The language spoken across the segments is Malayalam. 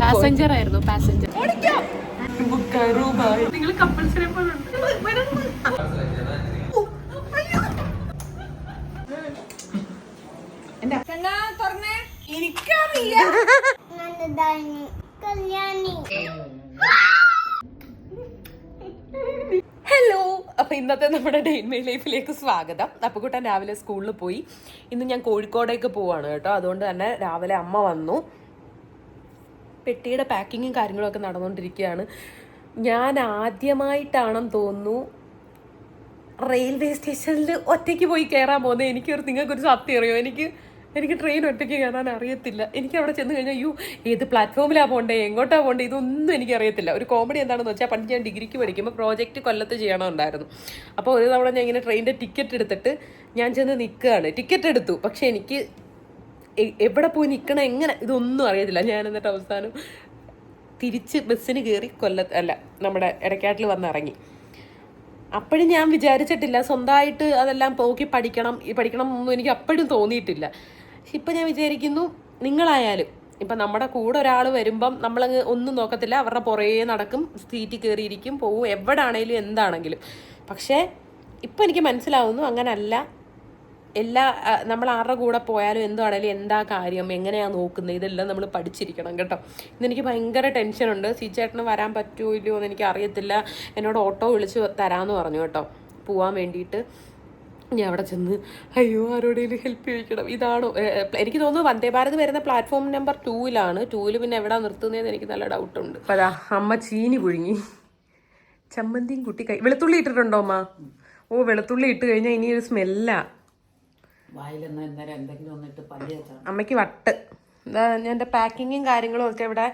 പാസഞ്ചർ ആയിരുന്നു പാസഞ്ചർ. നിങ്ങൾ ഹലോ അപ്പൊ ഇന്നത്തെ നമ്മുടെ ഡേ മൈ ലൈഫിലേക്ക് സ്വാഗതം. അപ്പൊ അപ്പുകുട്ടൻ രാവിലെ സ്കൂളിൽ പോയി. ഇന്ന് ഞാൻ കോഴിക്കോടേക്ക് പോവാണ് കേട്ടോ. അതുകൊണ്ട് തന്നെ രാവിലെ അമ്മ വന്നു. പെട്ടിയുടെ പാക്കിങ്ങും കാര്യങ്ങളൊക്കെ നടന്നുകൊണ്ടിരിക്കുകയാണ് ഞാൻ ആദ്യമായിട്ടാണെന്ന് തോന്നുന്നു റെയിൽവേ സ്റ്റേഷനിൽ ഒറ്റയ്ക്ക് പോയി കയറാൻ പോകുന്നത് എനിക്കൊരു നിങ്ങൾക്കൊരു സത്യം അറിയോ? എനിക്ക് എനിക്ക് ട്രെയിൻ ഒറ്റയ്ക്ക് കയറാൻ അറിയത്തില്ല. എനിക്ക് അവിടെ ചെന്ന് കഴിഞ്ഞാൽ അയ്യോ ഏത് പ്ലാറ്റ്ഫോമിലാണ് പോകണ്ടേ എങ്ങോട്ടാണ് പോകണ്ടേ ഇതൊന്നും എനിക്ക് അറിയത്തില്ല. ഒരു കോമഡി എന്താണെന്ന് വെച്ചാൽ പണ്ട് ഞാൻ ഡിഗ്രിക്ക് പഠിക്കുമ്പോൾ പ്രോജക്റ്റ് കൊല്ലത്ത് ചെയ്യണമുണ്ടായിരുന്നു അപ്പോൾ ഒരു തവണ ഞാൻ ഇങ്ങനെ ട്രെയിനിന്റെ ടിക്കറ്റ് എടുത്തിട്ട് ഞാൻ ചെന്ന് നിൽക്കുകയാണ് ടിക്കറ്റ് എടുത്തു. പക്ഷേ എനിക്ക് എവിടെ പോയി നിൽക്കണം എങ്ങനെ ഇതൊന്നും അറിയത്തില്ല. ഞാൻ എന്നിട്ട് അവസാനം തിരിച്ച് ബസ്സിന് കയറി കൊല്ല അല്ല നമ്മുടെ ഇടയ്ക്കാട്ടിൽ വന്ന് ഇറങ്ങി. അപ്പോഴും ഞാൻ വിചാരിച്ചിട്ടില്ല. സ്വന്തമായിട്ട് അതെല്ലാം പോക്കി പഠിക്കണം ഈ പഠിക്കണം എന്നൊന്നും എനിക്ക് അപ്പോഴും തോന്നിയിട്ടില്ല. ഇപ്പം ഞാൻ വിചാരിക്കുന്നു നിങ്ങളായാലും ഇപ്പം നമ്മുടെ കൂടെ ഒരാൾ വരുമ്പം നമ്മളങ്ങ് ഒന്നും നോക്കത്തില്ല. അവരുടെ പുറകെ നടക്കും സീറ്റിൽ കയറിയിരിക്കും പോവും എവിടെ ആണെങ്കിലും എന്താണെങ്കിലും. പക്ഷേ ഇപ്പം എനിക്ക് മനസ്സിലാവുന്നു അങ്ങനല്ല. എല്ലാ നമ്മൾ ആരുടെ കൂടെ പോയാലും എന്താണേലും എന്താ കാര്യം എങ്ങനെയാണ് നോക്കുന്നത് ഇതെല്ലാം നമ്മൾ പഠിച്ചിരിക്കണം കേട്ടോ. ഇന്നെനിക്ക് ഭയങ്കര ടെൻഷനുണ്ട്. സീച്ചേട്ടന് വരാൻ പറ്റുമോ ഇല്ലയോ എന്ന് എനിക്ക് അറിയത്തില്ല. എന്നോട് ഓട്ടോ വിളിച്ച് തരാമെന്ന് പറഞ്ഞു കേട്ടോ. പോവാൻ വേണ്ടിയിട്ട്. ഞാൻ അവിടെ ചെന്ന് അയ്യോ ആരോടെങ്കിലും ഹെൽപ്പ് ചോദിക്കണം ഇതാണോ? എനിക്ക് തോന്നുന്നു വന്ദേ ഭാരത് വരുന്ന പ്ലാറ്റ്ഫോം നമ്പർ ടൂവിലാണ് ടൂവിൽ പിന്നെ എവിടെ നിർത്തുന്നതെന്ന് എനിക്ക് നല്ല ഡൗട്ടുണ്ട് അതാ അമ്മ ചീനി പുഴുങ്ങി. ചമ്മന്തിയും കുട്ടി കൈ വെളുത്തുള്ളി ഇട്ടിട്ടുണ്ടോ അമ്മ? ഓ വെളുത്തുള്ളി ഇട്ട് കഴിഞ്ഞാൽ ഇനി ഒരു സ്മെല്ലാ വായിലെന്ന് എന്തെങ്കിലും അമ്മയ്ക്ക് വട്ട്. എന്താ എന്റെ പാക്കിങ്ങും കാര്യങ്ങളും ഒക്കെ ഇവിടെ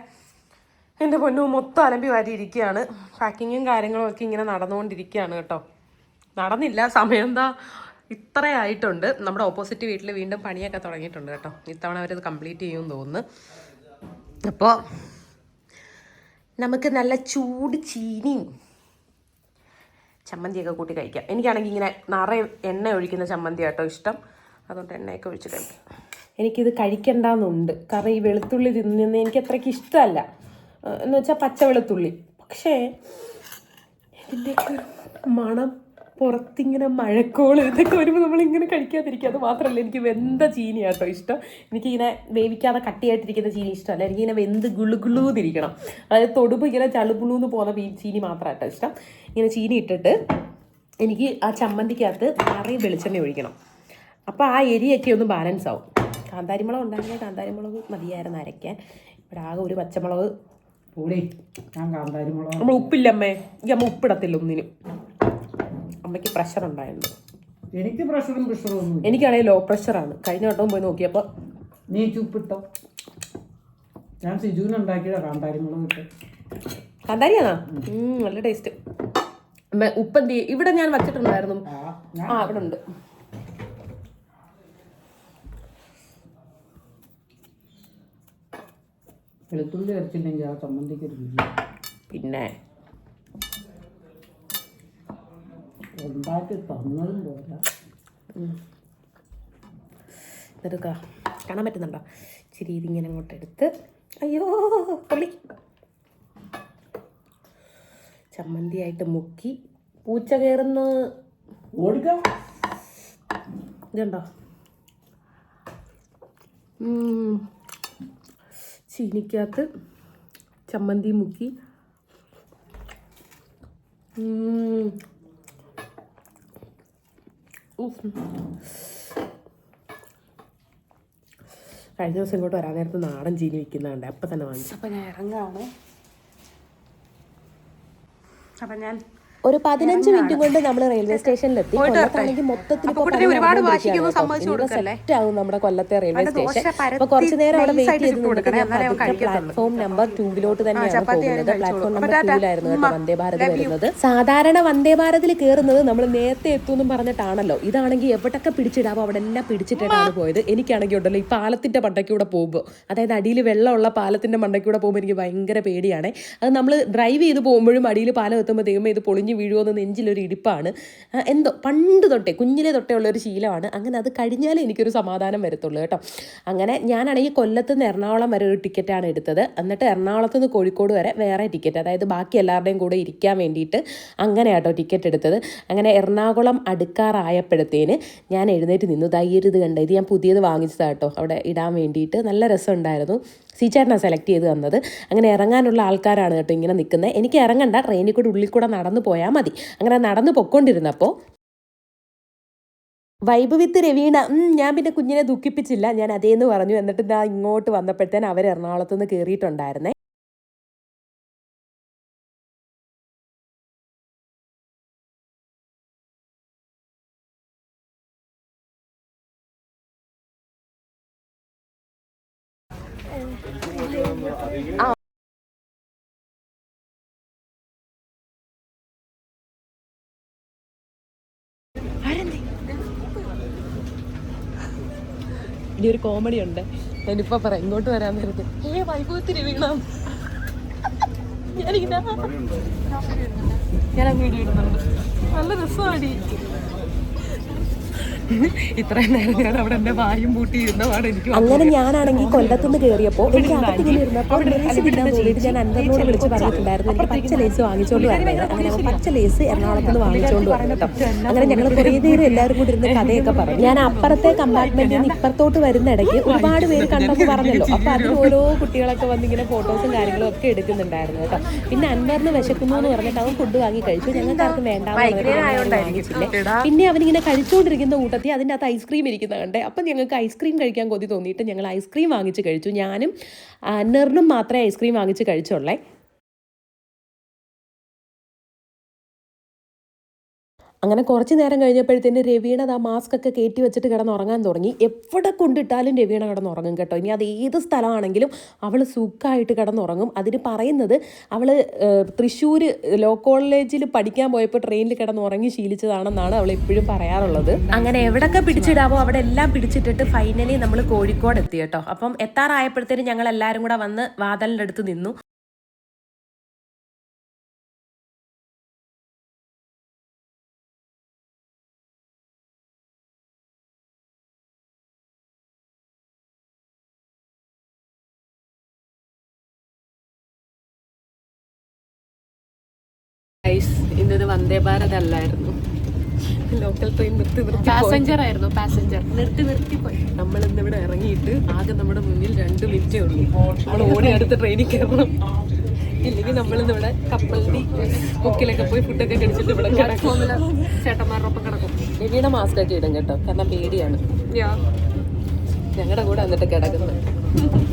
എന്റെ പൊന്നു മൊത്തം അലമ്പി വാരി ഇരിക്കുകയാണ് പാക്കിങ്ങും കാര്യങ്ങളും ഒക്കെ ഇങ്ങനെ നടന്നുകൊണ്ടിരിക്കുകയാണ് കേട്ടോ. നടന്നില്ല സമയം എന്താ? ഇത്രയായിട്ടുണ്ട്. നമ്മുടെ ഓപ്പോസിറ്റ് വീട്ടിൽ വീണ്ടും പണിയൊക്കെ തുടങ്ങിയിട്ടുണ്ട് കേട്ടോ. ഇത്തവണ അവരത് കംപ്ലീറ്റ് ചെയ്യുമെന്ന് തോന്നുന്നു. അപ്പോൾ നമുക്ക് നല്ല ചൂട് ചീനിയും ചമ്മന്തിയൊക്കെ കൂട്ടി കഴിക്കാം. എനിക്കാണെങ്കിൽ ഇങ്ങനെ നിറയെ എണ്ണ ഒഴിക്കുന്ന ചമ്മന്തി കേട്ടോ ഇഷ്ടം. അതുകൊണ്ട് എണ്ണയൊക്കെ ഒഴിച്ച് കഴിക്കും. എനിക്കിത് കഴിക്കണ്ടെന്നുണ്ട്. കാരണം ഈ വെളുത്തുള്ളി തിന്നുന്ന എനിക്ക് അത്രയ്ക്ക് ഇഷ്ടമല്ല. എന്ന് വെച്ചാൽ പച്ച വെളുത്തുള്ളി. പക്ഷേ ഇതിന്റെയൊക്കെ ഒരു മണം പുറത്തിങ്ങനെ മഴക്കോൾ ഇതൊക്കെ വരുമ്പോൾ നമ്മളിങ്ങനെ കഴിക്കാതിരിക്കുക. അത് മാത്രമല്ല എനിക്ക് വെന്ത ചീനി കേട്ടോ ഇഷ്ടം. എനിക്കിങ്ങനെ വേവിക്കാതെ കട്ടിയായിട്ടിരിക്കുന്ന ചീനി ഇഷ്ടമല്ല. എനിക്കിങ്ങനെ വെന്ത് ഗുളു ഗുളൂന്നിരിക്കണം. അതായത് തൊടുമ്പോൾ ഇങ്ങനെ ചളുപുളൂന്ന് പോകുന്ന ചീനി മാത്രം കേട്ടോ ഇഷ്ടം. ഇങ്ങനെ ചീനി ഇട്ടിട്ട് എനിക്ക് ആ ചമ്മന്തിക്കകത്ത് നിറയെ വെളിച്ചെണ്ണ ഒഴിക്കണം. അപ്പോൾ ആ എരിയൊക്കെ ഒന്ന് ബാലൻസ് ആവും. കാന്താരിമുളക് ഉണ്ടായിരുന്നെങ്കിൽ കാന്താരിമുളക് മതിയായിരുന്നു അരയ്ക്കാൻ. ഇവിടെ ആകെ ഒരു പച്ചമുളക് കാന്താരി നമ്മൾ ഉപ്പില്ലമ്മേ. ഈ അമ്മ ഉപ്പിടത്തില്ല ഒന്നിനും. അമ്മയ്ക്ക് പ്രഷർ ഉണ്ടായിരുന്നു. എനിക്ക് പ്രഷറും പ്രഷറും ഒന്നും. എനിക്കാണെങ്കിൽ ലോ പ്രഷറാണ് കഴിഞ്ഞ വട്ടവും പോയി നോക്കിയപ്പോൾ നീ ചുപ്പിട്ടോ ഞാൻ സിജുവിന് ഉണ്ടാക്കിയതാ കാന്താരി മുളക് ഇട്ട്. കാന്താരിയാണോ? നല്ല ടേസ്റ്റ് ഉപ്പ് എന്ത്? ഇവിടെ ഞാൻ വച്ചിട്ടുണ്ടായിരുന്നു. ആ അവിടെ ഉണ്ട് വെളുത്തുള്ളി അരച്ചില്ലെങ്കിൽ ആ ചമ്മന്തിക്ക് രുചി. പിന്നെ? ഉണ്ടാക്കി തന്നതും പോരാ. എന്നിട്ട് കാ- കാണാൻ പറ്റുന്നുണ്ടോ? ഇച്ചിരി ഇതിങ്ങനെ അങ്ങോട്ട് എടുത്ത്. അയ്യോ പൊള്ളി. ചമ്മന്തിയായിട്ട് മുക്കി പൂച്ച കയറുന്ന. ഓടിക്കാം. ഇതുണ്ടോ. ചീനിക്കകത്ത് ചമ്മന്തി മുക്കി. കഴിഞ്ഞ ദിവസം ഇങ്ങോട്ട് വരാൻ നേരത്ത് നാടൻ ചീനി വിൽക്കുന്നുണ്ട് അപ്പം തന്നെ വാങ്ങിച്ചു. അപ്പം ഞാൻ ഇറങ്ങാണ്. അപ്പം ഞാൻ ഒരു പതിനഞ്ച് മിനിറ്റ് കൊണ്ട് നമ്മൾ റെയിൽവേ സ്റ്റേഷനിലെത്തി. കൊല്ലത്താണെങ്കിൽ മൊത്തത്തിൽ സെറ്റ് ആവും നമ്മുടെ കൊല്ലത്തെ റെയിൽവേ സ്റ്റേഷൻ. അപ്പൊ കുറച്ച് നേരം അവിടെ വെയിറ്റ് ചെയ്ത് പ്ലാറ്റ്ഫോം നമ്പർ ടൂവിലോട്ട് തന്നെയാണ് പോകുന്നത്. പ്ലാറ്റ്ഫോം നമ്പർ ടൂവിലായിരുന്നു കേട്ടോ വന്ദേ ഭാരത് വരുന്നത്. സാധാരണ വന്ദേ ഭാരതിൽ കയറുന്നത് നമ്മൾ നേരത്തെ എത്തുമെന്നും പറഞ്ഞിട്ടാണല്ലോ. ഇതാണെങ്കിൽ എവിടൊക്കെ പിടിച്ചിടാവോ അവിടെ എല്ലാം പിടിച്ചിട്ടാണ് പോയത്. എനിക്കാണെങ്കിൽ ഉണ്ടല്ലോ ഈ പാലത്തിന്റെ മണ്ടയ്ക്കൂടെ പോകുമ്പോൾ അതായത് അടിയിൽ വെള്ളമുള്ള പാലത്തിന്റെ മണ്ടയ്ക്കൂടെ പോകുമ്പോൾ എനിക്ക് ഭയങ്കര പേടിയാണ്. അത് നമ്മൾ ഡ്രൈവ് ചെയ്ത് പോകുമ്പോഴും അടിയിൽ പാലം എത്തുമ്പോൾ ദൈവമേ ഇത് പൊളിഞ്ഞു മറിഞ്ഞ് വീഴുമെന്ന് നെഞ്ചിലൊരു ഇടിപ്പാണ്. എന്തോ പണ്ട് തൊട്ടേ കുഞ്ഞിലെ തൊട്ടേ ഉള്ളൊരു ശീലമാണ്. അങ്ങനെ അത് കഴിഞ്ഞാലേ എനിക്കൊരു സമാധാനം വരത്തുള്ളൂ കേട്ടോ. അങ്ങനെ ഞാനാണെങ്കിൽ കൊല്ലത്ത് നിന്ന് എറണാകുളം വരെ ഒരു ടിക്കറ്റാണ് എടുത്തത്. എന്നിട്ട് എറണാകുളത്ത് നിന്ന് കോഴിക്കോട് വരെ വേറെ ടിക്കറ്റ് അതായത് ബാക്കി എല്ലാവരുടെയും കൂടെ ഇരിക്കാൻ വേണ്ടിയിട്ട് അങ്ങനെ കേട്ടോ ടിക്കറ്റ് എടുത്തത്. അങ്ങനെ എറണാകുളം അടുക്കാറായപ്പോഴത്തേന് ഞാൻ എഴുന്നേറ്റ് നിന്നു. തയ്യരുത് കണ്ട? ഇത് ഞാൻ പുതിയത് വാങ്ങിച്ചതാട്ടോ അവിടെ ഇടാൻ വേണ്ടിയിട്ട്. നല്ല രസമുണ്ടായിരുന്നു. സീച്ചേട്ടനാണ് സെലക്ട് ചെയ്ത് തന്നത്. അങ്ങനെ ഇറങ്ങാനുള്ള ആൾക്കാരാണ് കേട്ടോ ഇങ്ങനെ നിൽക്കുന്നത്. എനിക്ക് ഇറങ്ങണ്ട ട്രെയിനിൽ കൂടെ ഉള്ളിൽ കൂടെ നടന്നു പോയാൽ മതി. അങ്ങനെ നടന്നു പൊക്കോണ്ടിരുന്നപ്പോൾ വൈബ് വിത്ത് രവീണ ഞാൻ പിന്നെ കുഞ്ഞിനെ ദുഃഖിപ്പിച്ചില്ല. ഞാൻ അതേന്ന് പറഞ്ഞു. എന്നിട്ട് ഇതാ ഇങ്ങോട്ട് വന്നപ്പോഴത്തേന് അവർ എറണാകുളത്ത് നിന്ന് കയറിയിട്ടുണ്ടായിരുന്നേ ഇനി ഒരു കോമഡി ഉണ്ട്. ഞാനിപ്പോ പറ ഇങ്ങോട്ട് വരാൻ നേരത്ത്. ഏ വൈഭവത്തിന് വീണം ഞാനിങ്ങനെ ഞാൻ വീഡിയോ ഇടുന്നുണ്ട് നല്ല രസമാടി. ഇത്രയും നേരം ഞാൻ അവിടെ എന്റെ വായും പൂട്ടി ഇരുന്നതാണ് എനിക്ക് അങ്ങനെ ഞാനാണെങ്കിൽ കൊല്ലത്തുനിന്ന് കയറിയപ്പോൾ എനിക്ക് അകത്ത് ഇങ്ങനെ ഇരുന്നപ്പോൾ ലേസ് കിട്ടാൻ പോയിട്ട് ഞാൻ അൻവറിനോട് വിളിച്ച് പറഞ്ഞിട്ടുണ്ടായിരുന്നു. എനിക്ക് പച്ച ലേസ് വാങ്ങിച്ചോണ്ട് വരണേ. അങ്ങനെ പച്ച ലേസ് എറണാകുളത്ത് നിന്ന് വാങ്ങിച്ചോണ്ട് വരണം അങ്ങനെ ഞങ്ങൾ കുറേ നേരം എല്ലാവരും കൂടി ഇരുന്ന് കഥയൊക്കെ പറഞ്ഞു. ഞാൻ അപ്പുറത്തെ കമ്പാർട്ട്മെന്റിൽ നിന്ന് ഇപ്പുറത്തോട്ട് വരുന്ന ഇടയ്ക്ക് ഒരുപാട് പേര് കണ്ടെന്ന് പറഞ്ഞല്ലോ. അപ്പൊ അതിൽ ഓരോ കുട്ടികളൊക്കെ വന്ന് ഇങ്ങനെ ഫോട്ടോസും കാര്യങ്ങളും ഒക്കെ എടുക്കുന്നുണ്ടായിരുന്നു കേട്ടോ. പിന്നെ അൻവറിന് വിശക്കുന്നു എന്ന് പറഞ്ഞിട്ട് അവൻ ഫുഡ് വാങ്ങി കഴിച്ചു. ഞങ്ങൾക്ക് ആർക്കും വേണ്ട പറഞ്ഞിട്ട് പിന്നെ അവനിങ്ങനെ കഴിച്ചുകൊണ്ടിരിക്കുന്ന കൂട്ടത്തിൽ അതിന്റെ അകത്ത് ഐസ്ക്രീം ഇരിക്കുന്ന കണ്ടേ. അപ്പം ഞങ്ങൾക്ക് ഐസ്ക്രീം കഴിക്കാൻ കൊതി തോന്നിയിട്ട് ഞങ്ങൾ ഐസ്ക്രീം വാങ്ങിച്ച് കഴിച്ചു. ഞാനും അന്നറിനും മാത്രമേ ഐസ്ക്രീം വാങ്ങിച്ച് കഴിച്ചുള്ളേ. അങ്ങനെ കുറച്ച് നേരം കഴിഞ്ഞപ്പോഴത്തേന് രവീണത് ആ മാസ്ക് ഒക്കെ കയറ്റി വെച്ചിട്ട് കിടന്നുറങ്ങാൻ തുടങ്ങി. എവിടെ കൊണ്ടിട്ടാലും രവീണ കിടന്നുറങ്ങും കേട്ടോ. ഇനി അത് ഏത് സ്ഥലമാണെങ്കിലും അവൾ സുഖമായിട്ട് കിടന്നുറങ്ങും. അതിന് പറയുന്നത് അവൾ തൃശ്ശൂർ ലോ കോളേജിൽ പഠിക്കാൻ പോയപ്പോൾ ട്രെയിനിൽ കിടന്നുറങ്ങി ശീലിച്ചതാണെന്നാണ് അവൾ എപ്പോഴും പറയാറുള്ളത്. അങ്ങനെ എവിടൊക്കെ പിടിച്ചിടാവോ അവിടെ എല്ലാം പിടിച്ചിട്ടിട്ട് ഫൈനലി നമ്മൾ കോഴിക്കോട് എത്തി കേട്ടോ. അപ്പം എത്താറായപ്പോഴത്തേനും ഞങ്ങൾ എല്ലാവരും കൂടെ വന്ന് വാതലിന്റെ അടുത്ത് നിന്നു. വന്ദേ ഭാരത് അല്ലായിരുന്നു. ലോക്കൽ ട്രെയിൻ നിർത്തി നിർത്തി പാസഞ്ചർ ആയിരുന്നു പാസഞ്ചർ. നിർത്തി നിർത്തി പോയി. നമ്മൾ ഇന്നിവിടെ ഇറങ്ങിയിട്ട് ആകെ നമ്മുടെ മുന്നിൽ രണ്ട് മിനിറ്റേ ഉള്ളൂ. നമ്മൾ ഓടി അടുത്ത ട്രെയിനിൽ കയറണം. ഇല്ലെങ്കിൽ നമ്മളിന്നിവിടെ കപ്പലിന്റെ മുക്കിലൊക്കെ പോയി ഫുഡൊക്കെ കഴിച്ചിട്ട് ഇവിടെ കിടക്കും. ചേട്ടന്മാരോടൊപ്പം കിടക്കും. രവിയുടെ മാസ്ക് ഒക്കെ ഇടും കേട്ടോ. കാരണം പേടിയാണ്. ഞങ്ങളുടെ കൂടെ എന്നിട്ട് കിടക്കുന്നത്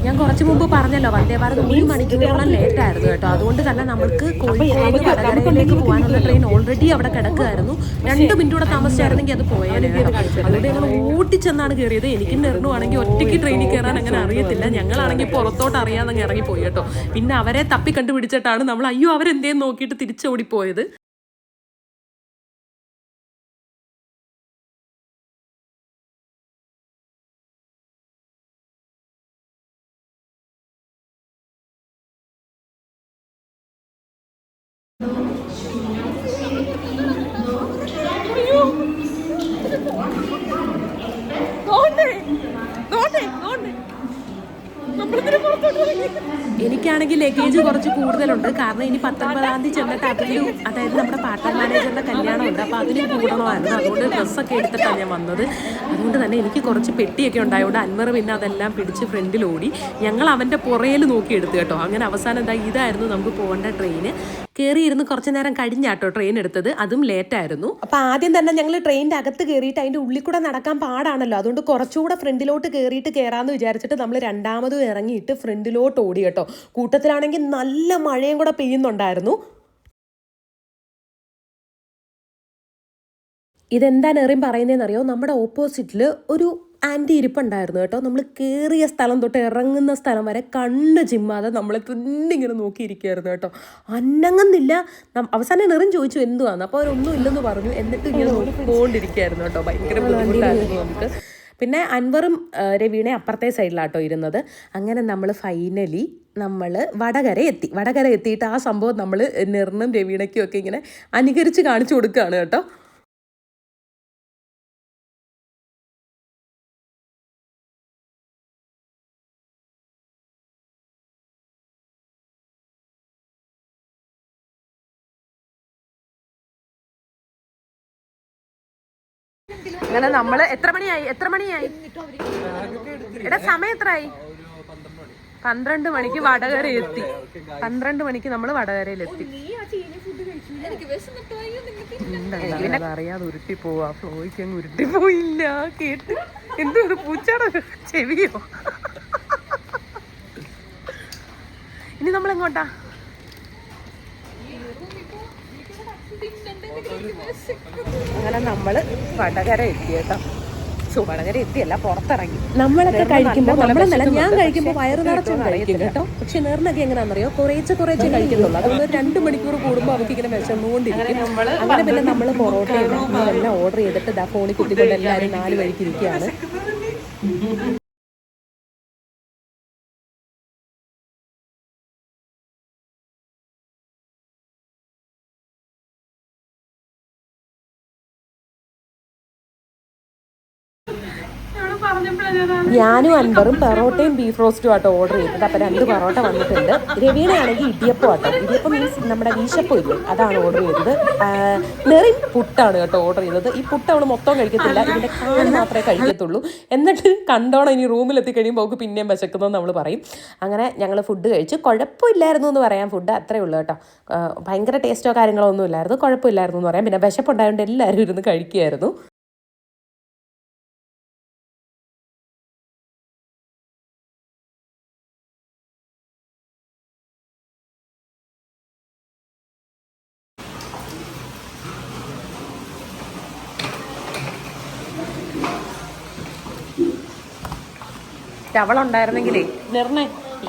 ഞാൻ കുറച്ച് മുമ്പ് പറഞ്ഞല്ലോ വന്ദേ ഭാരത് ഒരു മണിക്കൂറോളം ലേറ്റ് ആയിരുന്നു കേട്ടോ. അതുകൊണ്ട് തന്നെ നമ്മൾക്ക് കോഴിക്കോട് വടകരയിലേക്ക് പോകാനുള്ള ട്രെയിൻ ഓൾറെഡി അവിടെ കിടക്കുമായിരുന്നു രണ്ട് മിനിറ്റ് കൂടെ താമസിച്ചായിരുന്നെങ്കിൽ അത് പോയാലും കേട്ടോ. അതുകൊണ്ട് ഞങ്ങൾ ഓട്ടിച്ചെന്നാണ് കയറിയത്. എനിക്ക് നെറിനുവാണെങ്കിൽ ഒറ്റയ്ക്ക് ട്രെയിനിൽ കയറാൻ അങ്ങനെ അറിയത്തില്ല. ഞങ്ങളാണെങ്കിൽ പുറത്തോട്ട് അറിയാതെ ഇറങ്ങിപ്പോയി കേട്ടോ. പിന്നെ അവരെ തപ്പി കണ്ടുപിടിച്ചിട്ടാണ് നമ്മൾ അയ്യോ അവരെന്തേന്ന് നോക്കിയിട്ട് തിരിച്ചോടിപ്പോയത്. എനിക്കാണെങ്കിൽ ലഗേജ് കുറച്ച് കൂടുതലുണ്ട്. കാരണം ഇനി പത്തൊമ്പതാം തീയതി ചെന്നിട്ട് അതിലും അതായത് നമ്മുടെ പാർട്ടർ മാനേജറിന്റെ കല്യാണം ഉണ്ട് അപ്പോൾ അതിന് കൂടണമായിരുന്നു. അതുകൊണ്ട് ഡ്രസ്സൊക്കെ എടുത്തിട്ടാണ് ഞാൻ വന്നത്. അതുകൊണ്ട് തന്നെ എനിക്ക് കുറച്ച് പെട്ടിയൊക്കെ ഉണ്ടായതുകൊണ്ട് അൻവർ പിന്നെ അതെല്ലാം പിടിച്ച് ഫ്രണ്ടിൽ ഓടി. ഞങ്ങൾ അവന്റെ പുറയിൽ നോക്കി എടുത്തു കേട്ടോ. അങ്ങനെ അവസാനം എന്താ ഇതായിരുന്നു നമുക്ക് പോകേണ്ട ട്രെയിന് കയറിയിരുന്ന് കുറച്ച് നേരം കഴിഞ്ഞാട്ടോ ട്രെയിൻ എടുത്തത്. അതും ലേറ്റ് ആയിരുന്നു. അപ്പൊ ആദ്യം തന്നെ ഞങ്ങൾ ട്രെയിനിന്റെ അകത്ത് കയറിയിട്ട് അതിന്റെ ഉള്ളിൽ കൂടെ നടക്കാൻ പാടാണല്ലോ. അതുകൊണ്ട് കുറച്ചുകൂടെ ഫ്രണ്ടിലോട്ട് കയറിയിട്ട് കയറാന്ന് വിചാരിച്ചിട്ട് നമ്മൾ രണ്ടാമതും ഇറങ്ങിയിട്ട് ഫ്രണ്ടിലോട്ട് ഓടി കേട്ടോ. കൂട്ടത്തിലാണെങ്കിൽ നല്ല മഴയും കൂടെ പെയ്യുന്നുണ്ടായിരുന്നു. ഇതെന്താണ് എറിയും പറയുന്നതെന്നറിയോ നമ്മുടെ ഓപ്പോസിറ്റിൽ ഒരു ആന്റി ഇരിപ്പുണ്ടായിരുന്നു കേട്ടോ. നമ്മൾ കയറിയ സ്ഥലം തൊട്ട് ഇറങ്ങുന്ന സ്ഥലം വരെ കണ്ണ് ചിമ്മാതെ നമ്മളെ തുന്നിങ്ങനെ ഇങ്ങനെ നോക്കിയിരിക്കുകയായിരുന്നു കേട്ടോ അന്നങ്ങുന്നില്ല അവസാനം നെറും ചോദിച്ചു എന്തുവാന്ന്? അപ്പോൾ അവരൊന്നും ഇല്ലെന്ന് പറഞ്ഞു. എന്നിട്ട് ഇങ്ങനെ നോക്കിക്കൊണ്ടിരിക്കുകയായിരുന്നു കേട്ടോ. ഭയങ്കര ബുദ്ധിമുട്ടായിരുന്നു നമുക്ക്. പിന്നെ അൻവറും രവീണയും അപ്പുറത്തെ സൈഡിലാട്ടോ ഇരുന്നത്. അങ്ങനെ നമ്മൾ ഫൈനലി നമ്മൾ വടകര എത്തി. വടകര എത്തിയിട്ട് ആ സംഭവം നമ്മൾ നെറിനും രവീണയ്ക്കും ഒക്കെ ഇങ്ങനെ അനുകരിച്ച് കാണിച്ചു കൊടുക്കുകയാണ് കേട്ടോ. അങ്ങനെ നമ്മൾ എത്ര മണിയായി? എത്ര മണിയായി? എടാ സമയം എത്രയായി പന്ത്രണ്ട് മണിക്ക് വടകര എത്തി പന്ത്രണ്ട് മണിക്ക് നമ്മൾ വടകരയിൽ എത്തി പിന്നെ അറിയാതെ ഉരുട്ടി പോവാ. ഫ്ലോയ്ക്ക് അങ്ങ് ഉരുട്ടി പോയില്ല കേട്ട്. എന്തോ ഒരു പൂച്ചാട ചെവിയോ? ഇനി നമ്മൾ എങ്ങോട്ടാ അങ്ങനെ നമ്മൾ വടകര എത്തി കേട്ടോ. സോ വടകര എത്തിയല്ല പുറത്തിറങ്ങി. നമ്മളൊക്കെ കഴിക്കുമ്പോൾ നല്ല നമ്മളെന്നല്ല ഞാൻ കഴിക്കുമ്പോ കഴിക്കുമ്പോൾ വയറ് നിറച്ചും കഴിക്കില്ല. കഴിക്കും കേട്ടോ. പക്ഷെ നേർന്നൊക്കെ എങ്ങനെയാണെന്നറിയോ? കുറേശ്ശെ കുറേശ്ശെ കഴിക്കുന്നുള്ളൂ അതുകൊണ്ട് രണ്ട് മണിക്കൂർ കൂടുമ്പോൾ അവർക്ക് ഇങ്ങനെ വിശന്നുകൊണ്ടിരിക്കും. അങ്ങനെ പിന്നെ നമ്മൾ പൊറോട്ടയും എല്ലാം ഓർഡർ ചെയ്തിട്ട് ഫോണിൽ കുത്തിക്കൊണ്ട് എല്ലാവരും നാല് വഴിക്ക് ഇരിക്കുകയാണ്. ഞാനും അൻപറും പെറോട്ടയും ബീഫ് റോസ്റ്റും ആട്ടോ ഓർഡർ ചെയ്തത്. അപ്പം രണ്ട് പെറോട്ട വന്നിട്ടുണ്ട്. രവിയുടെ രവീണയാണെങ്കിൽ ഇടിയപ്പം ആട്ടോ. ഇടിയപ്പം മീൻസ് നമ്മുടെ വീശപ്പം ഇല്ലേ? അതാണ് ഓർഡർ ചെയ്തത്. നെറി പുട്ടാണ് കേട്ടോ ഓർഡർ ചെയ്തത്. ഈ പുട്ട് അവൾ മൊത്തം കഴിക്കത്തില്ല. ഇതിന്റെ കാൽ മാത്രമേ കഴിക്കത്തുള്ളൂ. എന്നിട്ട് കണ്ടോണം ഇനി റൂമിലെത്തി കഴിയുമ്പോൾ അവൾക്ക് പിന്നെയും വിശക്കുന്നതെന്ന് നമ്മൾ പറയും. അങ്ങനെ ഞങ്ങൾ ഫുഡ് കഴിച്ചു. കുഴപ്പമില്ലായിരുന്നു എന്ന് പറയാം ഫുഡ് അത്രേ ഉള്ളൂ കേട്ടോ. ഭയങ്കര ടേസ്റ്റോ കാര്യങ്ങളോ ഒന്നും ഇല്ലായിരുന്നു. കുഴപ്പമില്ലായിരുന്നു എന്ന് പറയാം. പിന്നെ വിശപ്പുണ്ടായതുകൊണ്ട് എല്ലാവരും ഇരുന്ന് കഴിക്കുകയായിരുന്നു ലവള ഉണ്ടായിരുന്നെങ്കിലേ ഇല്ല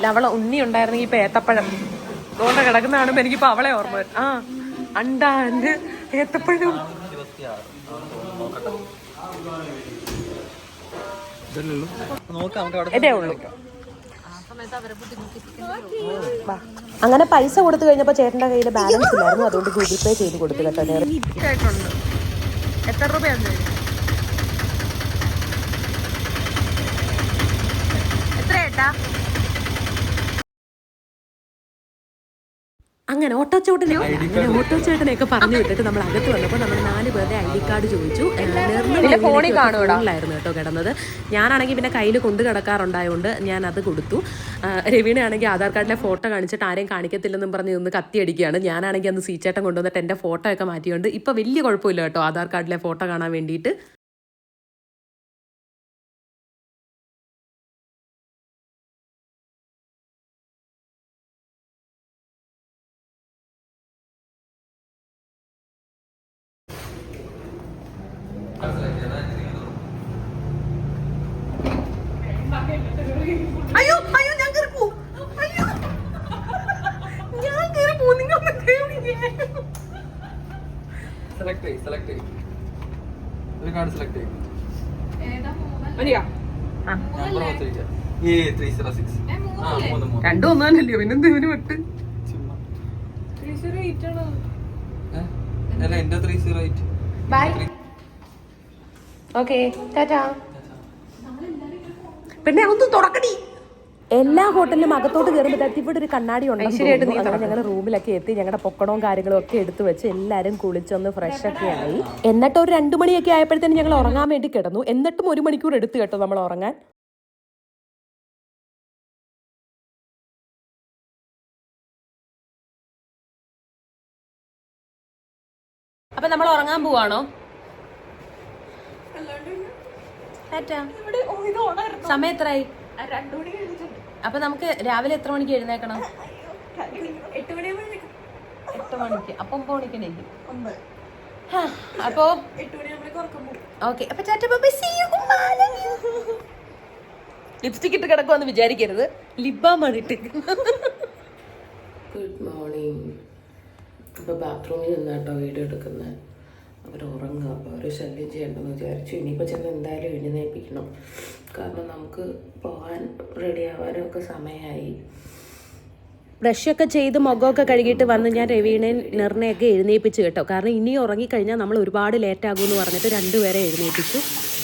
ലവള ഉണ്ണി ഉണ്ടായിരുന്നെങ്കിൽ ഇപ്പൊ ഏത്തപ്പഴം. അതുകൊണ്ട് കിടക്കുന്ന കാണുമ്പോ എനിക്കിപ്പോ അവളെ ഓർമ്മ വരും ആ അണ്ടാണ്ട് ഏത്തപ്പഴം. ഇതേ ഉള്ളൂ. വാ. അങ്ങനെ പൈസ കൊടുത്തു കഴിഞ്ഞപ്പോൾ ചേട്ടന്റെ കയ്യിൽ ബാലൻസ് ഇല്ലായിരുന്നു. അതുകൊണ്ട് ഗൂഗിൾ പേ ചെയ്ത് കൊടുത്തു കേട്ടോ. എത്ര രൂപയാണ് എത്ര ഏട്ടാ അങ്ങനെ ഓട്ടോ ചേട്ടനെ അങ്ങനെ ഓട്ടോ ചേട്ടനെയൊക്കെ പറഞ്ഞു വിട്ടിട്ട് നമ്മൾ അകത്ത് വന്നപ്പോൾ നമ്മൾ നാല് പേരുടെ ഐ ഡി കാർഡ് ചോദിച്ചു. പിന്നെ ഫോണിൽ കാണുവോടാ? ഫോണിലായിരുന്നു കേട്ടോ കിടന്നത്. ഞാനാണെങ്കിൽ പിന്നെ കയ്യിൽ കൊണ്ടു കിടക്കാറുണ്ടായതുകൊണ്ട് ഞാൻ അത് കൊടുത്തു. രവീണ രവീണയാണെങ്കിൽ ആധാർ കാർഡിലെ ഫോട്ടോ കാണിച്ചിട്ട് ആരെയും കാണിക്കത്തില്ലെന്നും പറഞ്ഞ് ഒന്ന് കത്തിയടിക്കുകയാണ്. ഞാനാണെങ്കിൽ അന്ന് സീച്ചേട്ടൻ കൊണ്ടുവന്നിട്ട് എന്റെ ഫോട്ടോ ഒക്കെ മാറ്റിയുണ്ട് ഇപ്പോൾ വലിയ കുഴപ്പമില്ല കേട്ടോ ആധാർ കാർഡിലെ ഫോട്ടോ കാണാൻ വേണ്ടിയിട്ട് അയ്യോ അയ്യോ ഞാൻ കയറി പോവും അയ്യോ ഞാൻ കയറി പോവും നിങ്ങൾ ഒന്ന് കയറിയില്ലേ? സെലക്ട് ചെയ്യ് സെലക്ട് ചെയ്യ് ഒരു കാർഡ് സെലക്ട് ചെയ്യ് മതിയോ? ആ, നമ്പർ വെച്ചിരിക്കുക ഏ ത്രീ സീറോ സിക്സ് ആ മൂന്ന് മൂന്ന് രണ്ടും പിന്നെ പിന്നെന്ത് ഇവന് വിട്ട്? ഓക്കെ പിന്നെ ഒന്ന് തുറക്കടി. എല്ലാ ഹോട്ടലിലും അകത്തോട്ട് കയറുമ്പോഴത്തേക്ക് ഇവിടെ ഒരു കണ്ണാടി ഉണ്ടായിരുന്നു ഞങ്ങൾ റൂമിലൊക്കെ എത്തി ഞങ്ങളുടെ പൊക്കണവും കാര്യങ്ങളും ഒക്കെ എടുത്തു വെച്ച് എല്ലാവരും കുളിച്ചൊന്ന് ഫ്രഷ് ഒക്കെ ആയി. എന്നിട്ട് ഒരു രണ്ട് മണിയൊക്കെ ആയപ്പോഴത്തേനും ഞങ്ങൾ ഉറങ്ങാൻ വേണ്ടി കിടന്നു. എന്നിട്ടും ഒരു മണിക്കൂർ എടുത്തു കേട്ടോ നമ്മൾ ഉറങ്ങാൻ. നമ്മൾ ഉറങ്ങാൻ പോവാണോ. സമയം എത്രയായി അപ്പൊ നമുക്ക് രാവിലെ എത്ര മണിക്ക് എഴുന്നേക്കണം? എട്ട് മണിക്ക്. അപ്പൊ ഒമ്പത് മണിക്ക് അപ്പൊ ഓക്കെ. അപ്പൊ ലിപ്സ്റ്റിക് ഇട്ട് കിടക്കുമെന്ന് വിചാരിക്കരുത്. ലിബാമാണ് ഇട്ട്. ഗുഡ് മോർണിംഗ് അപ്പോൾ ബാത്റൂമിൽ നിന്നാട്ടോ വീഡിയോ എടുക്കുന്നത് അവർ ഉറങ്ങുക അപ്പോൾ അവർ ശല്യം ചെയ്യണ്ടെന്ന് വിചാരിച്ചു. ഇനിയിപ്പോൾ ചെന്ന് എന്തായാലും എഴുന്നേൽപ്പിക്കണം. കാരണം നമുക്ക് പോകാൻ റെഡി ആവാനും ഒക്കെ സമയമായി ബ്രഷൊക്കെ ചെയ്ത് മുഖമൊക്കെ കഴുകിയിട്ട് വന്ന് ഞാൻ രവീണെ നിർണയൊക്കെ എഴുന്നേൽപ്പിച്ചു കേട്ടോ. കാരണം ഇനി ഉറങ്ങിക്കഴിഞ്ഞാൽ നമ്മൾ ഒരുപാട് ലേറ്റ് എന്ന് പറഞ്ഞിട്ട് രണ്ടുപേരെ എഴുന്നേൽപ്പിച്ചു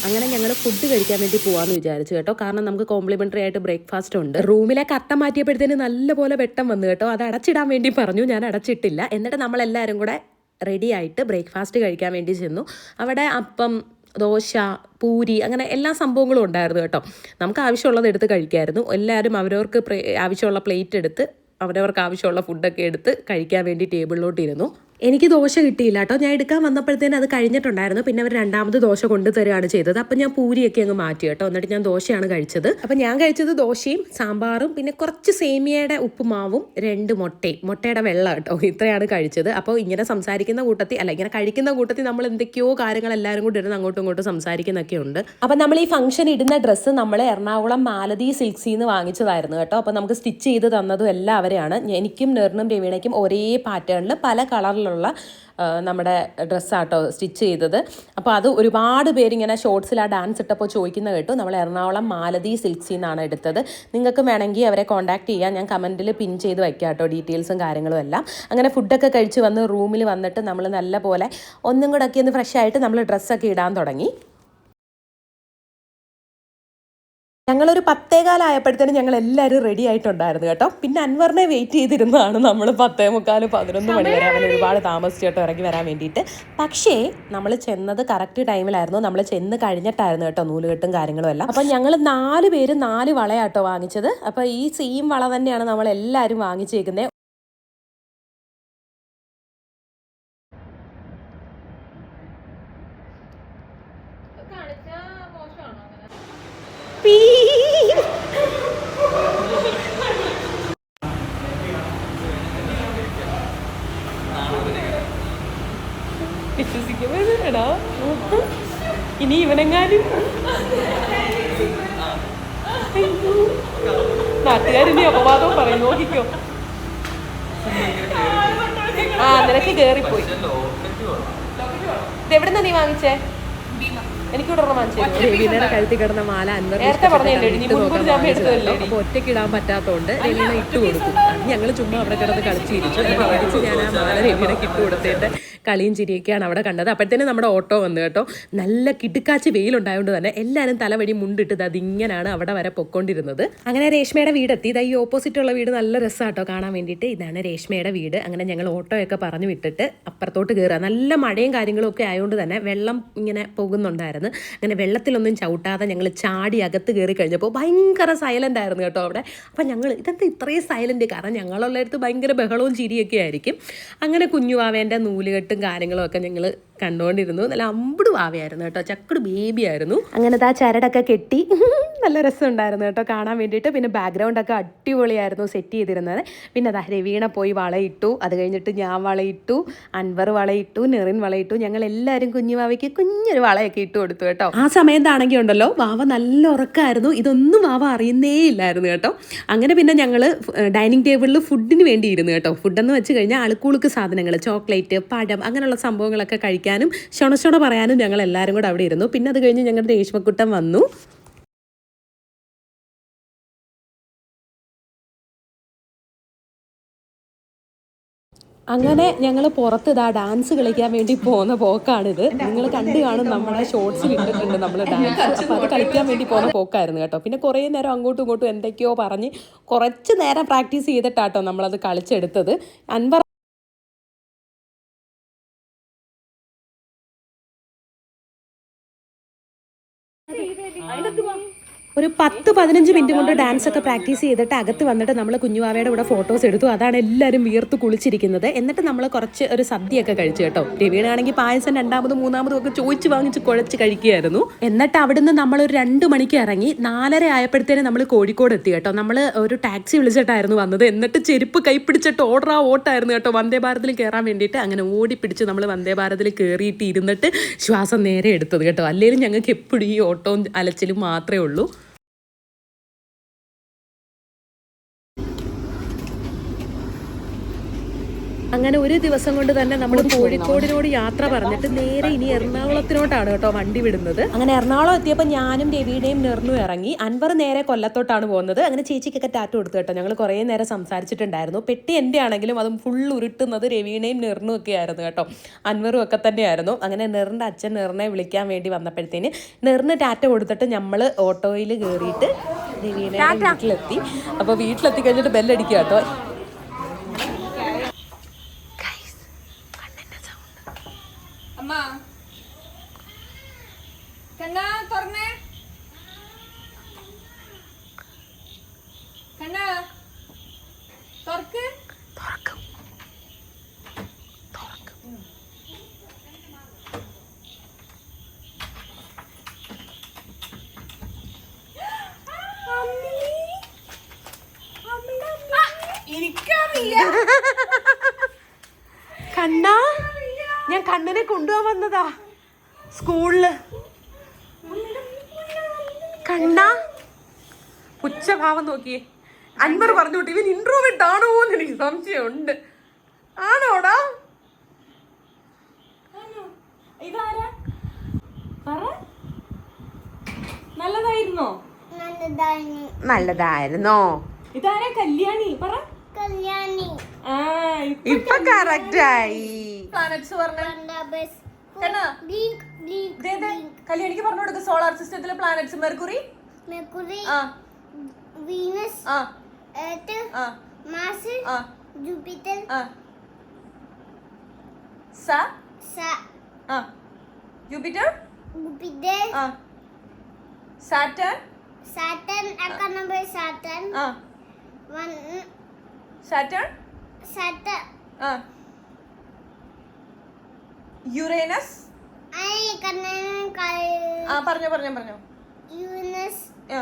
അങ്ങനെ ഞങ്ങൾ ഫുഡ് കഴിക്കാൻ വേണ്ടി പോകാമെന്ന് വിചാരിച്ചു കേട്ടോ. കാരണം നമുക്ക് കോംപ്ലിമെന്ററി ആയിട്ട് ബ്രേക്ക്ഫാസ്റ്റ് ഉണ്ട്. റൂമിലെ കട്ട മാറ്റിയപ്പോഴത്തേന് നല്ലപോലെ വെട്ടം വന്നു കേട്ടോ. അത് അടച്ചിടാൻ വേണ്ടി പറഞ്ഞു. ഞാൻ അടച്ചിട്ടില്ല. എന്നിട്ട് നമ്മളെല്ലാവരും കൂടെ റെഡി ആയിട്ട് ബ്രേക്ക്ഫാസ്റ്റ് കഴിക്കാൻ വേണ്ടി ചെന്നു. അവിടെ അപ്പം ദോശ പൂരി അങ്ങനെ എല്ലാ സംഭവങ്ങളും ഉണ്ടായിരുന്നു കേട്ടോ. നമുക്ക് ആവശ്യമുള്ളത് എടുത്ത് കഴിക്കായിരുന്നു. എല്ലാവരും അവരവർക്ക് ആവശ്യമുള്ള പ്ലേറ്റ് എടുത്ത് അവരവർക്ക് ആവശ്യമുള്ള ഫുഡൊക്കെ എടുത്ത് കഴിക്കാൻ വേണ്ടി ടേബിളിലോട്ട് ഇരുന്നു എനിക്ക് ദോശ കിട്ടിയില്ല കേട്ടോ. ഞാൻ എടുക്കാൻ വന്നപ്പോഴത്തേന് അത് കഴിഞ്ഞിട്ടുണ്ടായിരുന്നു. പിന്നെ അവർ രണ്ടാമത് ദോശ കൊണ്ടുതരികയാണ് ചെയ്തത്. അപ്പം ഞാൻ പൂരിയൊക്കെ അങ്ങ് മാറ്റി കേട്ടോ. എന്നിട്ട് ഞാൻ ദോശയാണ് കഴിച്ചത്. അപ്പം ഞാൻ കഴിച്ചത് ദോശയും സാമ്പാറും പിന്നെ കുറച്ച് സേമിയയുടെ ഉപ്പുമാവും രണ്ട് മുട്ടയും. മുട്ടയുടെ വെള്ളം കേട്ടോ. ഇത്രയാണ് കഴിച്ചത്. അപ്പോൾ ഇങ്ങനെ സംസാരിക്കുന്ന കൂട്ടത്തിൽ അല്ല ഇങ്ങനെ കഴിക്കുന്ന കൂട്ടത്തിൽ നമ്മൾ എന്തൊക്കെയോ കാര്യങ്ങൾ എല്ലാവരും കൂടി ഇരുന്ന് അങ്ങോട്ടും ഇങ്ങോട്ടും സംസാരിക്കുന്നൊക്കെ ഉണ്ട്. അപ്പം നമ്മൾ ഈ ഫംഗ്ഷൻ ഇടുന്ന ഡ്രസ്സ് നമ്മൾ എറണാകുളം മാലതി സിൽക്സിൽ നിന്ന് വാങ്ങിച്ചതായിരുന്നു കേട്ടോ. അപ്പോൾ നമുക്ക് സ്റ്റിച്ച് ചെയ്ത് തന്നതും എല്ലാവരെയാണ്. എനിക്കും നെറിനും രവീണയ്ക്കും ഒരേ പാറ്റേണിൽ പല കളറിലുള്ള ആ, നമ്മുടെ ഡ്രസ്സാട്ടോ സ്റ്റിച്ച് ചെയ്തത്. അപ്പോൾ അത് ഒരുപാട് പേരിങ്ങനെ ഷോർട്സിൽ ആ ഡാൻസ് ഇട്ടപ്പോൾ ചോദിക്കുന്ന കേട്ടു. നമ്മൾ എറണാകുളം മാലതി സിൽക്സിൽ നിന്നാണ് എടുത്തത്. നിങ്ങൾക്ക് വേണമെങ്കിൽ അവരെ കോൺടാക്ട് ചെയ്യാം. ഞാൻ കമന്റിൽ പിൻ ചെയ്ത് വയ്ക്കാം കേട്ടോ ഡീറ്റെയിൽസും കാര്യങ്ങളും എല്ലാം. അങ്ങനെ ഫുഡൊക്കെ കഴിച്ച് വന്ന് റൂമിൽ വന്നിട്ട് നമ്മൾ നല്ല പോലെ ഒന്നും കൂടെ ഒക്കെ ഒന്ന് ഫ്രഷ് ആയിട്ട് നമ്മൾ ഡ്രസ്സൊക്കെ ഇടാൻ തുടങ്ങി. ഞങ്ങളൊരു പത്തേകാലായപ്പോഴത്തേനും ഞങ്ങൾ എല്ലാവരും റെഡി ആയിട്ടുണ്ടായിരുന്നു കേട്ടോ. പിന്നെ അൻവറിനെ വെയിറ്റ് ചെയ്തിരുന്നതാണ് നമ്മൾ പത്തേ മുക്കാൽ പതിനൊന്ന് മണി വരെ അവൻ ഒരുപാട് താമസിച്ചു കേട്ടോ ഇറങ്ങി വരാൻ വേണ്ടിയിട്ട്. പക്ഷേ നമ്മൾ ചെന്നത് കറക്റ്റ് ടൈമിലായിരുന്നു നമ്മൾ ചെന്ന് കഴിഞ്ഞിട്ടായിരുന്നു കേട്ടോ നൂലുകെട്ടും കാര്യങ്ങളും എല്ലാം. അപ്പം ഞങ്ങൾ നാല് പേര് നാല് വളയാട്ടോ വാങ്ങിച്ചത്. അപ്പോൾ ഈ സെയിം വള തന്നെയാണ് നമ്മൾ എല്ലാവരും വാങ്ങിച്ചേക്കുന്നത് വിശ്വസിക്കുമ്പോഴാ ഇനി ഇവനെങ്ങാനും. നാട്ടുകാരിനി അപവാദവും പറയും. നോക്കിക്കോ. ആ നിനക്ക് കേറിപ്പോയി. ഇതെവിടുന്ന നീ വാങ്ങിച്ചേ? കഴുത്തിൽ കിടന്ന മാല? അപ്പൊ ഒറ്റയ്ക്ക് ഇടാൻ പറ്റാത്തതുകൊണ്ട് രവീണ ഇട്ട് കൊടുത്തു. അത് ഞങ്ങൾ ചുമ്മാ അവിടെ കിടന്ന് കളിച്ചിരിച്ചു ഞാൻ ആ മാല രവീണയ്ക്ക് ഇട്ട് കൊടുത്തതിന്റെ കളിയും ചിരിയൊക്കെയാണ് അവിടെ കണ്ടത്. അപ്പോഴത്തേനും നമ്മുടെ ഓട്ടോ വന്നു കേട്ടോ. നല്ല കിടുക്കാച്ചി വെയിലുണ്ടായതുകൊണ്ട് തന്നെ എല്ലാവരും തലവഴി മുണ്ടിട്ടത് അതിങ്ങനെയാണ് അവിടെ വരെ പൊക്കോണ്ടിരുന്നത്. അങ്ങനെ രേഷ്മയുടെ വീടെത്തി. ഇതാ ഈ ഓപ്പോസിറ്റ് ഉള്ള വീട് നല്ല രസമാട്ടോ കാണാൻ വേണ്ടിയിട്ട്. ഇതാണ് രേഷ്മയുടെ വീട്. അങ്ങനെ ഞങ്ങൾ ഓട്ടോയൊക്കെ പറഞ്ഞു വിട്ടിട്ട് അപ്പുറത്തോട്ട് കയറുക നല്ല മഴയും കാര്യങ്ങളും ഒക്കെ ആയതുകൊണ്ട് തന്നെ വെള്ളം ഇങ്ങനെ പോകുന്നുണ്ടായിരുന്നു. അങ്ങനെ വെള്ളത്തിലൊന്നും ചവിട്ടാതെ ഞങ്ങൾ ചാടി അകത്ത് കയറി കഴിഞ്ഞപ്പോൾ ഭയങ്കര സൈലന്റ് ആയിരുന്നു കേട്ടോ അവിടെ. അപ്പം ഞങ്ങൾ ഇതെന്താ ഇത്രയും സൈലന്റ് കാരണം ഞങ്ങളുള്ളടത്ത് ഭയങ്കര ബഹളവും ചിരിയൊക്കെ ആയിരിക്കും. അങ്ങനെ കുഞ്ഞുവാവേന്റെ നൂലുകെട്ടും കാര്യങ്ങളും ഒക്കെ ഞങ്ങൾ കണ്ടുകൊണ്ടിരുന്നു നല്ല അമ്പട് വാവയായിരുന്നു കേട്ടോ. ചക്കട് ബേബി ആയിരുന്നു അങ്ങനെ ആ ചരടൊക്കെ കെട്ടി. നല്ല രസം ഉണ്ടായിരുന്നു കേട്ടോ കാണാൻ വേണ്ടിയിട്ട്. പിന്നെ ബാക്ക്ഗ്രൗണ്ടൊക്കെ അടിപൊളിയായിരുന്നു സെറ്റ് ചെയ്തിരുന്നത്. പിന്നെ അതാ രവീണ പോയി വളയിട്ടു. അത് കഴിഞ്ഞിട്ട് ഞാൻ വളയിട്ടു. അൻവർ വളയിട്ടു. നെറിൻ വളയിട്ടു. ഞങ്ങൾ എല്ലാവരും കുഞ്ഞുവാവയ്ക്ക് കുഞ്ഞൊരു വളയൊക്കെ ഇട്ട് കൊടുത്തു കേട്ടോ. ആ സമയത്താണെങ്കിൽ ഉണ്ടല്ലോ. വാവ നല്ല ഉറക്കമായിരുന്നു ഇതൊന്നും വാവ അറിയുന്നേ ഇല്ലായിരുന്നു കേട്ടോ. അങ്ങനെ പിന്നെ ഞങ്ങൾ ഡൈനിങ് ടേബിളിൽ ഫുഡിന് വേണ്ടി ഇരുന്നു കേട്ടോ. ഫുഡെന്ന് വെച്ച് കഴിഞ്ഞാൽ അളുക്കുളുക്ക് സാധനങ്ങൾ ചോക്ലേറ്റ് പഴം അങ്ങനെയുള്ള സംഭവങ്ങളൊക്കെ കഴിക്കാനും ക്ഷണക്ഷണ പറയാനും ഞങ്ങൾ എല്ലാവരും കൂടെ അവിടെ ഇരുന്നു. പിന്നെ അത് കഴിഞ്ഞ് ഞങ്ങളുടെ രേഷ്മക്കുട്ടൻ വന്നു. അങ്ങനെ ഞങ്ങൾ പുറത്ത് ഇതാ ഡാൻസ് കളിക്കാൻ വേണ്ടി പോകുന്ന പോക്കാണിത് നിങ്ങൾ കണ്ടു കാണും നമ്മളെ ഷോർട്സിൽ ഇട്ടിട്ടുണ്ട് നമ്മൾ ഡാൻസ് അത് കളിക്കാൻ വേണ്ടി പോകുന്ന പോക്കായിരുന്നു കേട്ടോ. പിന്നെ കുറേ നേരം അങ്ങോട്ടും ഇങ്ങോട്ടും എന്തൊക്കെയോ പറഞ്ഞ് കുറച്ച് നേരം പ്രാക്ടീസ് ചെയ്തിട്ടാട്ടോ നമ്മളത് കളിച്ചെടുത്തത്. അൻവർ ഒരു പത്ത് പതിനഞ്ച് മിനിറ്റ് കൊണ്ട് ഡാൻസ് ഒക്കെ പ്രാക്ടീസ് ചെയ്തിട്ട് അകത്ത് വന്നിട്ട് നമ്മൾ കുഞ്ഞുവാവയുടെ കൂടെ ഫോട്ടോസ് എടുത്തു. അതാണ് എല്ലാവരും വീർത്ത് കുളിച്ചിരിക്കുന്നത്. എന്നിട്ട് നമ്മൾ കുറച്ച് ഒരു സദ്യയൊക്കെ കഴിച്ചു കേട്ടോ. രവീണാണെങ്കിൽ പായസം രണ്ടാമതും മൂന്നാമതും ഒക്കെ ചോദിച്ച് വാങ്ങിച്ച് കുഴച്ച് കഴിക്കുകയായിരുന്നു. എന്നിട്ട് അവിടുന്ന് നമ്മൾ ഒരു രണ്ട് മണിക്ക് ഇറങ്ങി നാലര ആയപ്പോഴത്തേനും നമ്മൾ കോഴിക്കോട് എത്തി കേട്ടോ. നമ്മൾ ഒരു ടാക്സി വിളിച്ചിട്ടായിരുന്നു വന്നത്. എന്നിട്ട് ചെരുപ്പ് കൈപ്പിടിച്ചിട്ട് ആ ഓട്ടായിരുന്നു കേട്ടോ. വന്ദേ ഭാരതിൽ കയറാൻ വേണ്ടിയിട്ട് അങ്ങനെ ഓടിപ്പിടിച്ച് നമ്മൾ വന്ദേ ഭാരതിൽ കയറിയിട്ട് ഇരുന്നിട്ട് ശ്വാസം നേരെ എടുത്തത് കേട്ടോ. അല്ലെങ്കിൽ ഞങ്ങൾക്ക് എപ്പോഴും ഈ ഓട്ടവും അലച്ചിലും മാത്രമേ ഉള്ളൂ. അങ്ങനെ ഒരു ദിവസം കൊണ്ട് തന്നെ നമ്മൾ കോഴിക്കോടിനോട് യാത്ര പറഞ്ഞിട്ട് നേരെ ഇനി എറണാകുളത്തിനോട്ടാണ് കേട്ടോ വണ്ടി വിടുന്നത്. അങ്ങനെ എറണാകുളം എത്തിയപ്പോൾ ഞാനും രവിയുടെയും നിർന്നു ഇറങ്ങി. അൻവർ നേരെ കൊല്ലത്തോട്ടാണ് പോകുന്നത്. അങ്ങനെ ചേച്ചിക്കൊക്കെ ടാറ്റ കൊടുത്തു കേട്ടോ. ഞങ്ങൾ കുറേ നേരം സംസാരിച്ചിട്ടുണ്ടായിരുന്നു. പെട്ടി എന്റെ ആണെങ്കിലും അതും ഫുൾ ഉരുട്ടുന്നത് രവിയുടെയും നെറിനും ഒക്കെ ആയിരുന്നു കേട്ടോ. അൻവറും ഒക്കെ തന്നെയായിരുന്നു. അങ്ങനെ നെറിന്റെ അച്ഛൻ നെറിനെ വിളിക്കാൻ വേണ്ടി വന്നപ്പോഴത്തേന് നെറിന് ടാറ്റ കൊടുത്തിട്ട് നമ്മൾ ഓട്ടോയിൽ കയറിയിട്ട് രവിയുടെ വീട്ടിലെത്തി. അപ്പോൾ വീട്ടിലെത്തി കഴിഞ്ഞിട്ട് ബെല്ലടിക്കുക കേട്ടോ അമ്മ കണ്ണാ തുറന്നേ കണ്ണാ തുറക്ക് കണ്ണാ ഞാൻ കണ്ണനെ കൊണ്ടുപോകാൻ വന്നതാ സ്കൂളിൽ കണ്ണാ പുച്ഛഭാവം നോക്കിയേ അൻവർ പറഞ്ഞു വിട്ടു ഇവൻ ഇൻട്രോവേർട്ട് ആണോ എന്ന് എനിക്ക് സംശയമുണ്ട്. ആണോടാ? നല്ലതായിരുന്നോ? നല്ലതായിരുന്നോ. ഇതാരാ? കല്യാണി. പറ. കല്യാണി. ആ ഇപ്പൊ കറക്റ്റ് ആയി. പ്ലാനറ്റ്സ് പറഞ്ഞു. കല്യാണിക്ക് പറഞ്ഞു കൊടുക്ക സോളാർ സിസ്റ്റത്തിലെ പ്ലാനറ്റ്സ് മെർക്കുറി മെർക്കുറി ആ. വീനസ് എർത്ത് മാർസ് ജൂപ്പിറ്റർ സ സ ആ. Jupiter Saturn Saturn akan number Saturn Saturn Saturn ആ. യുറേനസ് ആ. പറഞ്ഞോ പറഞ്ഞോ പറഞ്ഞോ. യുറേനസ് ആ.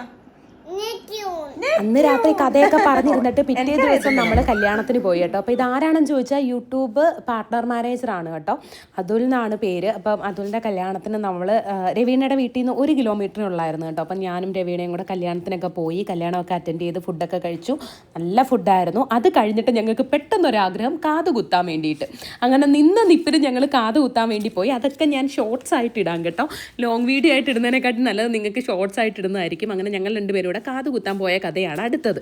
അന്ന് രാത്രി കഥയൊക്കെ പറഞ്ഞിരുന്നിട്ട് പിറ്റേ ദിവസം നമ്മൾ കല്യാണത്തിന് പോയി കേട്ടോ. അപ്പോൾ ഇതാരാണെന്ന് ചോദിച്ചാൽ യൂട്യൂബ് പാർട്ട്ണർ മാനേജർ ആണ് കേട്ടോ. അതുൽ എന്നാണ് പേര്. അപ്പം അതുലിന്റെ കല്യാണത്തിന് നമ്മൾ രവീണയുടെ വീട്ടിൽ നിന്ന് ഒരു കിലോമീറ്ററിനുള്ളായിരുന്നു കേട്ടോ. അപ്പം ഞാനും രവീണയും കൂടെ കല്യാണത്തിനൊക്കെ പോയി കല്യാണമൊക്കെ അറ്റൻഡ് ചെയ്ത് ഫുഡൊക്കെ കഴിച്ചു. നല്ല ഫുഡായിരുന്നു അത് കഴിഞ്ഞിട്ട് ഞങ്ങൾക്ക് പെട്ടെന്നൊരാഗ്രഹം കാത് കുത്താൻ വേണ്ടിയിട്ട്. അങ്ങനെ നിന്ന നിപ്പിന് ഞങ്ങൾ കാത് കുത്താൻ വേണ്ടി പോയി. അതൊക്കെ ഞാൻ ഷോർട്സ് ആയിട്ട് ഇടാം കേട്ടോ. ലോങ് വീഡിയോ ആയിട്ട് ഇടുന്നതിനെക്കാട്ടും നല്ലത് നിങ്ങൾക്ക് ഷോർട്സ് ആയിട്ട് ഇടുന്നതായിരിക്കും. അങ്ങനെ ഞങ്ങൾ രണ്ടുപേരും കൂടെ കാതുകുത്താൻ പോയ കഥയാണ് അടുത്തത്.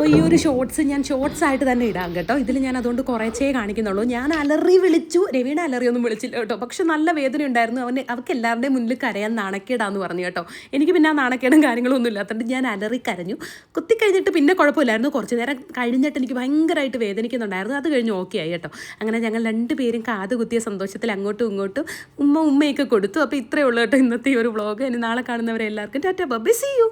അപ്പോൾ ഈ ഒരു ഷോർട്സ് ഞാൻ ഷോർട്സ് ആയിട്ട് തന്നെ ഇടാം കേട്ടോ. ഇതിൽ ഞാൻ അതുകൊണ്ട് കുറച്ചേ കാണിക്കുന്നുള്ളൂ. ഞാൻ അലറി വിളിച്ചു. രവിയുടെ അലറി ഒന്നും വിളിച്ചില്ല കേട്ടോ. പക്ഷെ നല്ല വേദന ഉണ്ടായിരുന്നു. അവന് അവർക്ക് എല്ലാവരുടെയും മുന്നിൽ കരയാൻ നാണക്കേടാന്ന് പറഞ്ഞു കേട്ടോ. എനിക്ക് പിന്നെ ആ നാണക്കേടും കാര്യങ്ങളും ഒന്നും ഇല്ലാത്തതുകൊണ്ട് ഞാൻ അലറി കരഞ്ഞു. കുത്തി കഴിഞ്ഞിട്ട് പിന്നെ കുഴപ്പമില്ലായിരുന്നു. കുറച്ച് നേരം കഴിഞ്ഞിട്ട് എനിക്ക് ഭയങ്കരമായിട്ട് വേദനിക്കുന്നുണ്ടായിരുന്നു. അത് കഴിഞ്ഞ് ഓക്കെ ആയി കേട്ടോ. അങ്ങനെ ഞങ്ങൾ രണ്ടുപേരും കാത് കുത്തിയ സന്തോഷത്തിൽ അങ്ങോട്ടും ഇങ്ങോട്ടും ഉമ്മ ഉമ്മയൊക്കെ കൊടുത്തു. അപ്പോൾ ഇത്രയേ ഉള്ളൂ കേട്ടോ ഇന്നത്തെ ഈ ഒരു വ്ളോഗ് ഇനി നാളെ കാണുന്നവരെ എല്ലാവർക്കും ടാറ്റ. By C U